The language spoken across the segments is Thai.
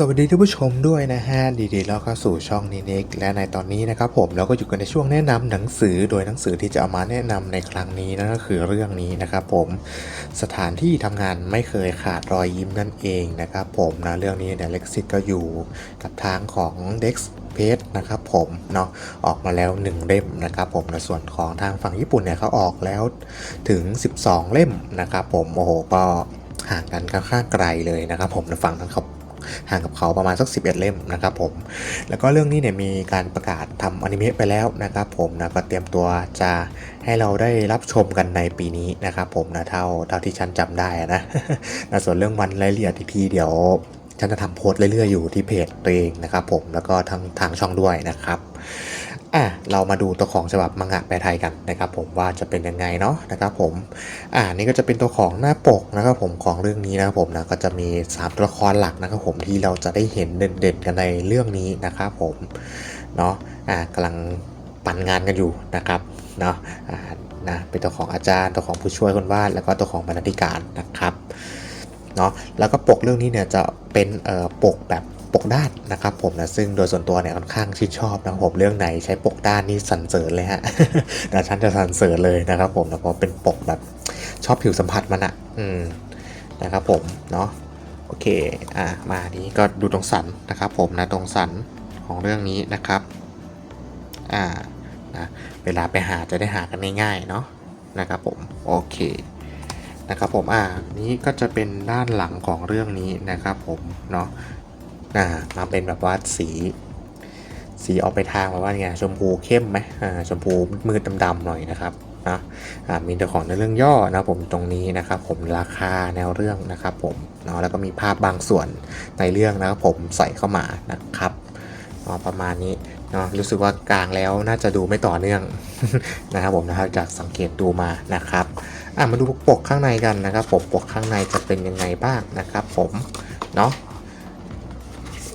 สวัสดีท่านผู้ชมด้วยนะฮะดีๆแล้วก็สู่ช่องนิเน็กและในตอนนี้นะครับผมเราก็อยู่กันในช่วงแนะนำหนังสือโดยหนังสือที่จะเอามาแนะนำในครั้งนี้นั่นก็คือเรื่องนี้นะครับผมสถานที่ทำงานไม่เคยขาดรอยยิ้มนั่นเองนะครับผมนะเรื่องนี้เนี่ยเล็กซิตก็อยู่กับทางของ Dex p a g e นะครับผมเนาะออกมาแล้ว 1 เล่มนะครับผมในส่วนของทางฝั่งญี่ปุ่นเนี่ยเขาออกแล้วถึง 12 เล่มนะครับผมโอ้โหก็ห่างกันค่อนข้างไกลเลยนะครับผมในฝั่งนั้นเขา ห่างกับเขาประมาณสัก 11 เล่มนะครับผม แล้วก็เรื่องนี้เนี่ยมีการประกาศทำอนิเมะไปแล้วนะครับผมนะก็เตรียมตัวจะให้เราได้รับชมกันในปีนี้นะครับผมนะเท่าเท่าที่ฉันจำได้นะนะส่วนเรื่องวันรายละเอียดที่พี่เดี๋ยวฉันจะทำโพสต์เรื่อยๆอยู่ที่เพจตัวเองนะครับผมแล้วก็ทางทางช่องด้วยนะครับ อะเรามาดูตัวของฉบับมังงะแปลไทยกันนะครับผมว่าจะเป็นยังไงเนาะนะครับผมอ่านี่ก็จะเป็นตัวของหน้าปกนะครับผมของเรื่องนี้นะครับผมนะก็จะมี 3 ตัวละครหลักนะครับผมที่เราจะได้เห็นเด่นๆกันในเรื่องนี้นะครับผมเนาะอ่ากำลังปั่นงานกันอยู่นะครับเนาะอ่านะเป็นตัวของอาจารย์ตัวของผู้ช่วยคนวาดแล้วก็ตัวของบรรณาธิการนะครับเนาะแล้วก็ปกเรื่องนี้เนี่ยจะเป็นเอ่อปกแบบ ปกด้านนะครับผมนะซึ่งโดยส่วนตัวเนี่ยค่อนข้างชื่นชอบนะครับผมเรื่องไหนใช้ปกด้านนี่สรรเสริญเลยฮะนะฉันจะสรรเสริญเลยนะครับผมนะเพราะเป็นปกแบบชอบผิวสัมผัสมันอะอืมนะครับผมเนาะโอเคอะมานี้ก็ดูตรงสันนะครับผมนะตรงสันของเรื่องนี้นะครับอ่านะเวลาไปหาจะได้หากันง่ายๆเนาะนะครับผมโอเคนะครับผมอ่านี้ก็จะเป็นด้านหลังของเรื่องนี้นะครับผมเนาะ อ่ามาเป็นแบบว่าสี สีออกไปทางแบบว่าไงชมพูเข้มไหมอ่าชมพูมืดดำๆหน่อยนะครับนะอ่ามีตัวของในเรื่องย่อนะผมตรงนี้นะครับผมราคาแนวเรื่องนะครับผมเนาะแล้วก็มีภาพบางส่วนในเรื่องนะครับผมใส่เข้ามานะครับเนาะประมาณนี้เนาะรู้สึกว่ากลางแล้วน่าจะดูไม่ต่อเนื่องนะครับผมนะครับจากสังเกตดูมานะครับอะมาดูปกข้างในกันนะครับผมปกข้างในจะเป็นยังไงบ้างนะครับผมเนาะ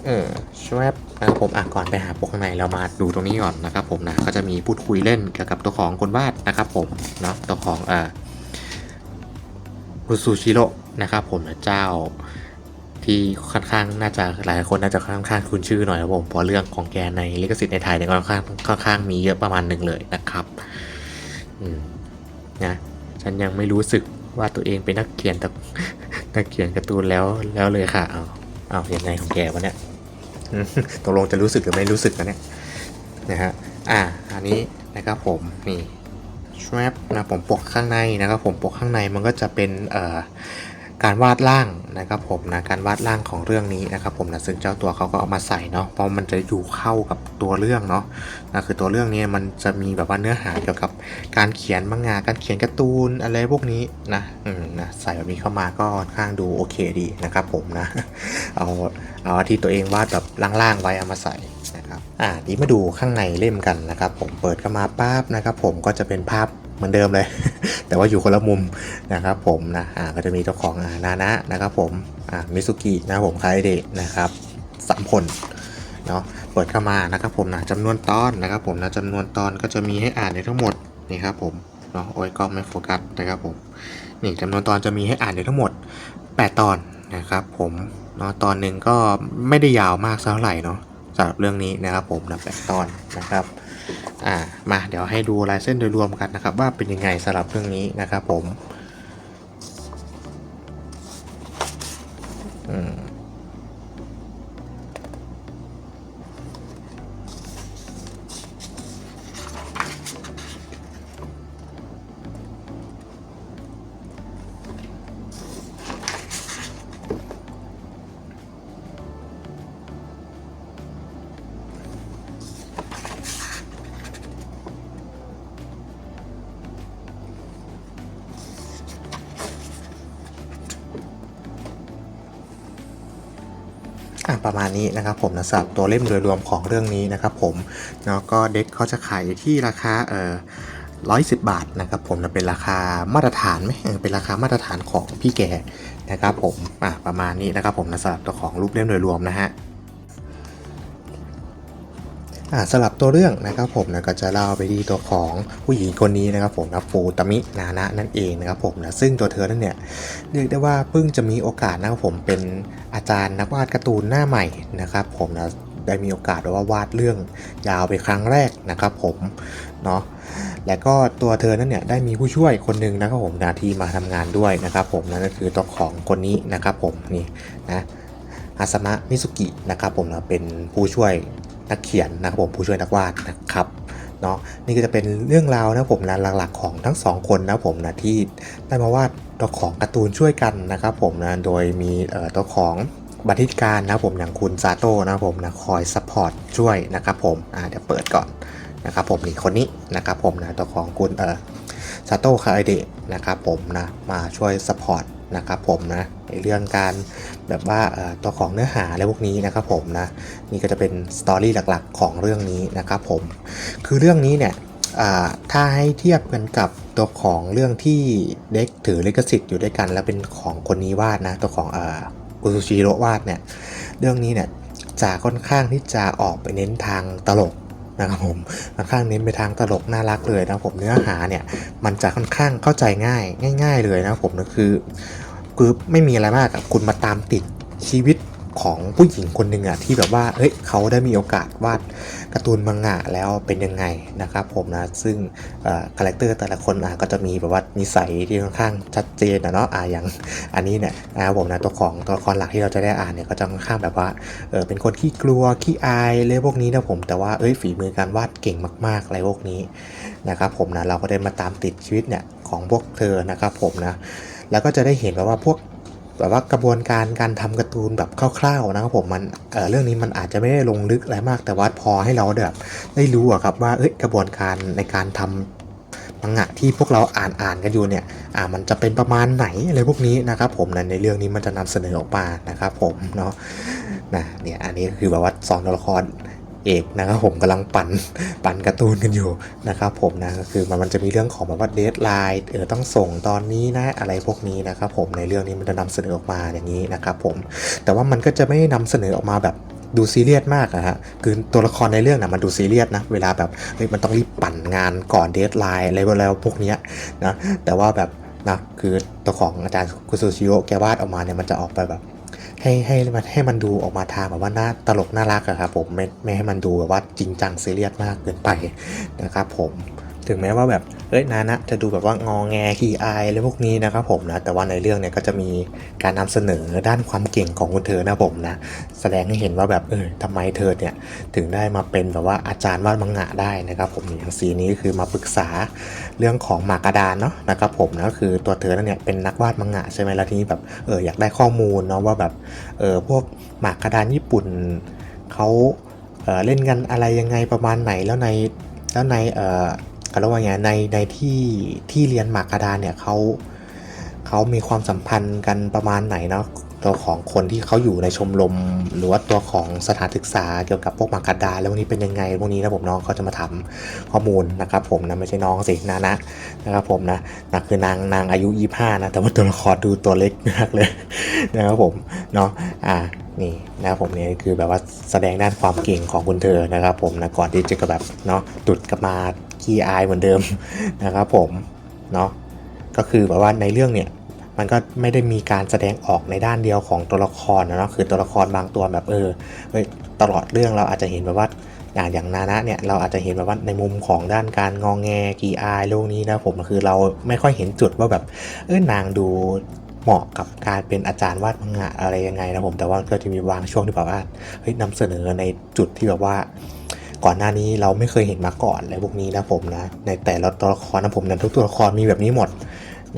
เออชวบนะครับผมอะก่อนไปหาปกข้างในเรามาดูตรงนี้ก่อนนะครับผมนะก็จะมีพูดคุยเล่นเกี่ยวกับตัวของคนวาดนะครับผมเนาะตัวของอ่ารุซูชิโร่นะครับผมเจ้าที่ค่อนข้างน่าจะหลายคนน่าจะค่อนข้างคุ้นชื่อหน่อยครับผมเพราะเรื่องของแกในลิขสิทธิ์ในไทยเนี่ยค่อนข้างค่อนข้างมีเยอะประมาณหนึ่งเลยนะครับอืมนะฉันยังไม่รู้สึกว่าตัวเองเป็นนักเขียนแต่นักเขียนการ์ตูนแล้วแล้วเลยค่ะเอาเอายังไงของแกวะเนี่ย ตกลงจะรู้สึกหรือไม่รู้สึกกันเนี่ยนะฮะอ่าอันนี้นะครับผมนี่ชวบนะผมปกข้างในนะครับผมปกข้างในมันก็จะเป็นเอ่อการวาดร่างนะครับผมนะการวาดร่างของเรื่องนี้นะครับผมนะซึ่งเจ้าตัวเขาก็เอามาใส่เนาะเพราะมันจะอยู่เข้ากับตัวเรื่องเนาะนะคือตัวเรื่องนี้มันจะมีแบบว่าเนื้อหาเกี่ยวกับการเขียนมังงะการเขียนการ์ตูนอะไรพวกนี้นะอืมนะใส่แบบนี้เข้ามาก็ค่อนข้างดูโอเคดีนะครับผมนะเอา เอาที่ตัวเองวาดแบบล่างๆไว้เอามาใส่นะครับอ่านี้มาดูข้างในเล่มกันนะครับ ผมเปิดเข้ามาปั๊บนะครับ ผมก็จะเป็นภาพเหมือนเดิมเลย แต่ว่าอยู่คนละมุมนะครับ ผมนะอ่าก็จะมีเจ้าของอ่านานะนะครับ ผมอ่ามิสุกินะผมคาเดะนะครับสามคนเนาะเปิดเข้ามานะครับ ผมนะจำนวนตอนนะครับ ผมนะจำนวนตอนก็จะมีให้อ่านในทั้งหมดนี่ครับผมเนาะโอ้ยกล้องไม่โฟกัสนะครับผมนี่จำนวนตอนจะมีให้อ่านในทั้งหมด 8 ตอนนะครับ ผม เนาะตอนหนึ่งก็ไม่ได้ยาวมากเท่าไหร่เนาะสำหรับเรื่องนี้นะครับผมนะแปดตอนนะครับอ่ามาเดี๋ยวให้ดูลายเส้นโดยรวมกันนะครับ ว่าเป็นยังไงสำหรับเรื่องนี้นะครับผม ประมาณนี้นะครับผมนะสำหรับตัวเล่มโดยรวมของเรื่องนี้นะครับผมแล้วก็เด็กเขาจะขายอยู่ที่ราคาเอ่อร้อยสิบาทนะครับผมนะเป็นราคามาตรฐานไหมเป็นราคามาตรฐานของพี่แกนะครับผมอะประมาณนี้นะครับผมนะสำหรับตัวของรูปเล่มโดยรวมนะฮะ สำหรับตัวเรื่องนะครับผมนะก็จะเล่าไปที่ตัวของผู้หญิงคนนี้นะครับผมนะฟูตามินานะนั่นเองนะครับผมนะซึ่งตัวเธอนั้นเนี่ยเรียกได้ว่าเพิ่งจะมีโอกาสนะครับผมเป็นอาจารย์นักวาดการ์ตูนหน้าใหม่นะครับผมนะได้มีโอกาสว่าวาดเรื่องยาวไปครั้งแรกนะครับผมเนาะและก็ตัวเธอนั้นเนี่ยได้มีผู้ช่วยคนหนึ่งนะครับผมนะที่มาทำงานด้วยนะครับผมนั่นก็คือตัวของคนนี้นะครับผมนี่นะอาสมะมิสุกินะครับผมนะเป็นผู้ช่วย นักเขียนนะครับผมผู้ช่วยนักวาดนะครับเนาะนี่ก็จะเป็นเรื่องราวนะครับผมนะหลักๆของทั้งสองคนนะครับผมนะที่ได้มาวาดตัวของการ์ตูนช่วยกันนะครับผมนะโดยมีเอ่อตัวของบันทิการนะครับผมอย่างคุณซาโต้นะครับผมนะคอยซัพพอร์ตช่วยนะครับผมอ่าเดี๋ยวเปิดก่อนนะครับผมนี่คนนี้นะครับผมนะตัวของคุณเอ่อซาโต้คาอเดะนะครับผมนะมาช่วยสปอร์ต นะครับผมนะในเรื่องการแบบว่าตัวของเนื้อหาอะไรพวกนี้นะครับผมนะนี่ก็จะเป็นสตอรี่หลักๆ ของเรื่องนี้นะครับผมคือเรื่องนี้เนี่ยถ้าให้เทียบกันกับตัวของเรื่องที่เด็กถือลิขสิทธิ์อยู่ด้วยกัน แล้วเป็นของคนนี้วาดนะตัวของอุซุชิโร่วาดเนี่ยเรื่องนี้เนี่ยจะค่อนข้างที่จะออกไปเน้นทางตลกนะครับผมค่อนข้างเน้นไปทางตลกน่ารักเลยนะครับผมเนื้อหาเนี่ยมันจะค่อนข้างเข้าใจง่ายง่าย ๆ เลยนะครับผมก็คือ คือไม่มีอะไรมากอะคุณมาตามติดชีวิตของผู้หญิงคนหนึ่งอะที่แบบว่าเฮ้ยเขาได้มีโอกาสวาดการ์ตูนมังงะแล้วเป็นยังไงนะครับผมนะซึ่งคาแรคเตอร์แต่ละคนอะก็จะมีแบบว่านิสัยที่ค่อนข้างชัดเจนนะเนาะอะอย่างอันนี้เนี่ยนะผมนะตัวของตัวละครหลักที่เราจะได้อ่านเนี่ยก็จะค่อนข้างแบบว่าเออเป็นคนขี้กลัวขี้อายเลยพวกนี้นะผมแต่ว่าเอ้ยฝีมือการวาดเก่งมากๆอะไรพวกนี้นะครับผมนะเราก็ได้มาตามติดชีวิตเนี่ยของพวกเธอนะครับผมนะ แล้วก็จะได้เห็นแบบว่าพวกแบบว่ากระบวนการการทำการ์ตูนแบบคร่าวๆนะครับผมมันเเรื่องนี้มันอาจจะไม่ได้ลงลึกอะไรมากแต่ว่าพอให้เราแบบได้รู้อะครับว่าเอ้ยกระบวนการในการทำมังงะที่พวกเราอ่านอ่านกันอยู่เนี่ยอ่ามันจะเป็นประมาณไหนอะไรพวกนี้นะครับผมนะในเรื่องนี้มันจะนำเสนอออกมานะครับผมเนาะนะเนี่ยอันนี้คือแบบว่าสองตัวละคร เอกนะครับผมกำลังปั่นปั่นการ์ตูนกันอยู่นะครับผมนะก็คือมันมันจะมีเรื่องของแบบว่าเดทไลน์เออต้องส่งตอนนี้นะอะไรพวกนี้นะครับผมในเรื่องนี้มันจะนำเสนอออกมาอย่างนี้นะครับผมแต่ว่ามันก็จะไม่ได้นำเสนอออกมาแบบดูซีเรียสมากอะฮะ คือตัวละครในเรื่องนะมันดูซีเรียสนะ เวลาแบบเฮ้ยมันต้องรีบปั่นงานก่อนเดทไลน์อะไรแล้วพวกเนี้ยนะ แต่ว่าแบบนะคือตัวของอาจารย์คุซูชิโอะแกวาดออกมาเนี่ยมันจะออกไปแบบ ให้ให้มันให้มันดูออกมาทางแบบว่าน่าตลกน่ารักอะครับผมไม่ไม่ให้มันดูแบบว่าจริงจังซีเรียสมากเกินไปนะครับผม ถึงแม้ว่าแบบเอ้ยนานะจะดูแบบว่างองแงขี้อายอะไรพวกนี้นะครับผมนะแต่ว่าในเรื่องเนี่ยก็จะมีการนำเสนอด้านความเก่งของคุณเธอนะผมนะแสดงให้เห็นว่าแบบเออทำไมเธอเนี่ยถึงได้มาเป็นแบบว่าอาจารย์วาดมังงะได้นะครับผมอย่างซีนนี้ก็คือมาปรึกษาเรื่องของหมากกระดานเนาะนะครับผมนะก็คือตัวเธอเนี่ยเป็นนักวาดมังงะใช่ไหมแล้วทีนี้แบบเอออยากได้ข้อมูลเนาะว่าแบบเออพวกหมากกระดานญี่ปุ่นเขาเออเล่นกันอะไรยังไงประมาณไหนแล้วในแล้วในเออ เขาเรียกว่าไงในในที่ที่เรียนหมากกระดานเนี่ยเขาเขามีความสัมพันธ์กันประมาณไหนเนาะตัวของคนที่เขาอยู่ในชมรม หรือว่าตัวของสถานศึกษาเกี่ยวกับพวกหมากกระดานแล้ววกนี้เป็นยังไงพวกนี้นะผมน้องเขาจะมาถามข้อมูลนะครับ ผมนะไม่ใช่น้องสินานะนะครับผมนะนะคือนางนางอายุ 25 นะแต่ว่าตัวละครดูตัวเล็กมากเลยนะครับผมเนาะอ่านี่นะครับผมนี่คือแบบว่าแสดงด้านความเก่งของคุณเธอนะครับ ผมนะก่อนที่จะกแบบเนาะตุดกลับมา ขี้อายเหมือนเดิมนะครับผมเนาะก็คือแบบว่าในเรื่องเนี่ยมันก็ไม่ได้มีการแสดงออกในด้านเดียวของตัวละครนะเนาะคือตัวละครบางตัวแบบเออตลอดเรื่องเราอาจจะเห็นแบบว่าอย่างอย่างนานะเนี่ยเราอาจจะเห็นแบบว่าในมุมของด้านการงองแงกีอายโลกนี้นะผมคือเราไม่ค่อยเห็นจุดว่าแบบเออนางดูเหมาะกับการเป็นอาจารย์วาดมังงะอะไรยังไงนะผมแต่ว่าก็จะมีบางช่วงที่แบบว่าเฮ้ยนำเสนอในจุดที่แบบว่า ก่อนหน้านี้เราไม่เคยเห็นมาก่อนอะไรพวกนี้นะผมนะ ในแต่ละตัวละครนะผมนะทุกตัวละครมีแบบนี้หมด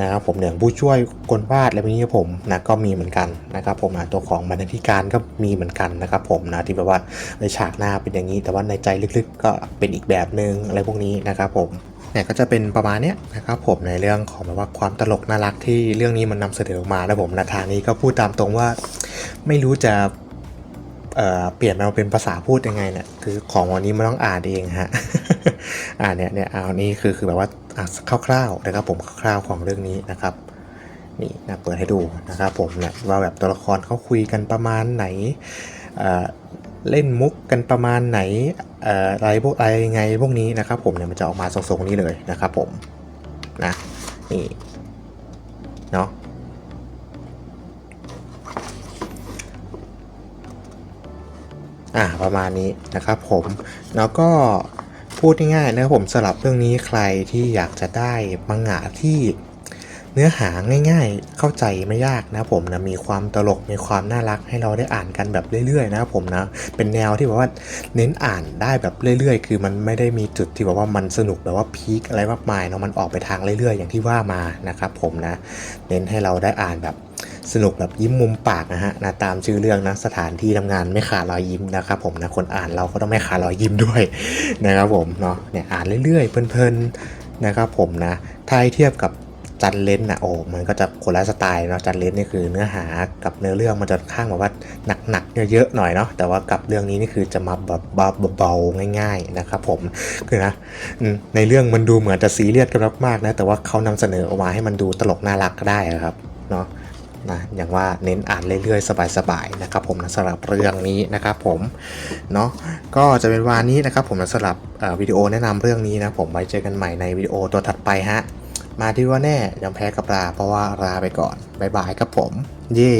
นะครับผมอย่างผู้ช่วยคนวาดอะไรพวกนี้ผมนะก็มีเหมือนกันนะครับผมนะตัวของบรรณาธิการก็มีเหมือนกันนะครับผมนะที่แบบว่าในฉากหน้าเป็นอย่างนี้ แต่ว่าในใจลึกๆ ก็เป็นอีกแบบหนึ่งอะไรพวกนี้นะครับผมเนี่ยก็จะเป็นประมาณนี้นะครับผมในเรื่องของแบบว่าความตลกน่ารักที่เรื่องนี้มันนำเสนออกมานะผมนะทางนี้ก็พูดตามตรงว่า ไม่รู้จะ เเปลี่ยนมาเป็นภาษาพูดยังไงเนี่ยคือของวันนี้มันต้องอ่านเองฮะอ่าเนี่ยเนี่ยเอานี่คือคือแบบว่าอะคร่าวๆนะครับผมคร่าวๆของเรื่องนี้นะครับนี่นะเปิดให้ดูนะครับผมเนี่ยว่าแบบตัวละครเขาคุยกันประมาณไหนเเล่นมุกกันประมาณไหนเอ่ออะไรพวกอะไรยังไงพวกนี้นะครับ ผมเนี่ยมันจะออกมาทรงๆนี้เลยนะครับผมนะนี่เนาะ อ่าประมาณนี้นะครับผมแล้วก็พูดง่ายๆนะผมสลับเรื่องนี้ใครที่อยากจะได้มังงะที่เนื้อหาง่ายๆ เข้าใจไม่ยากนะผมนะมีความตลกมีความน่ารักให้เราได้อ่านกันแบบเรื่อยๆ นะครับผมนะเป็นแนวที่แบบว่าเน้นอ่านได้แบบเรื่อยๆ คือมันไม่ได้มีจุดที่แบบว่ามันสนุกแบบว่าพีคอะไรมากมายเนาะมันออกไปทางเรื่อยๆ อย่างที่ว่ามานะครับผมนะเน้นให้เราได้อ่านแบบ สนุกแบบยิ้มมุมปากนะฮะนะตามชื่อเรื่องนะสถานที่ทำงานไม่ขาดรอยยิ้มนะครับผมนะคนอ่านเราก็ต้องไม่ขาดรอยยิ้มด้วยนะครับผมเนาะเนี่ยอ่านเรื่อยๆ เพลินๆนะครับผมนะถ้าให้เทียบกับจันเลนนะโอ้มันก็จะคนละสไตล์เนาะจันเลนนี่คือเนื้อหากับเนื้อเรื่องมันจะข้างแบบว่าหนักๆเยอะๆหน่อยเนาะแต่ว่ากับเรื่องนี้นี่คือจะมาแบบเบาๆง่าย ๆนะครับผมคือนะในเรื่องมันดูเหมือนจะซีเรียสกันมากๆนะแต่ว่าเขานำเสนอออกมาให้มันดูตลกน่ารักก็ได้ครับเนาะ นะอย่างว่าเน้นอ่านเรื่อยๆ สบายๆนะครับผมนะสำหรับเรื่องนี้นะครับผมเนาะก็จะเป็นวันนี้นะครับผมนะสำหรับวิดีโอแนะนำเรื่องนี้นะผมไว้เจอกันใหม่ในวิดีโอตัวถัดไปฮะมาที่ว่าแน่ยอมแพ้กับลาเพราะว่าลาไปก่อนบายบายครับผม เย่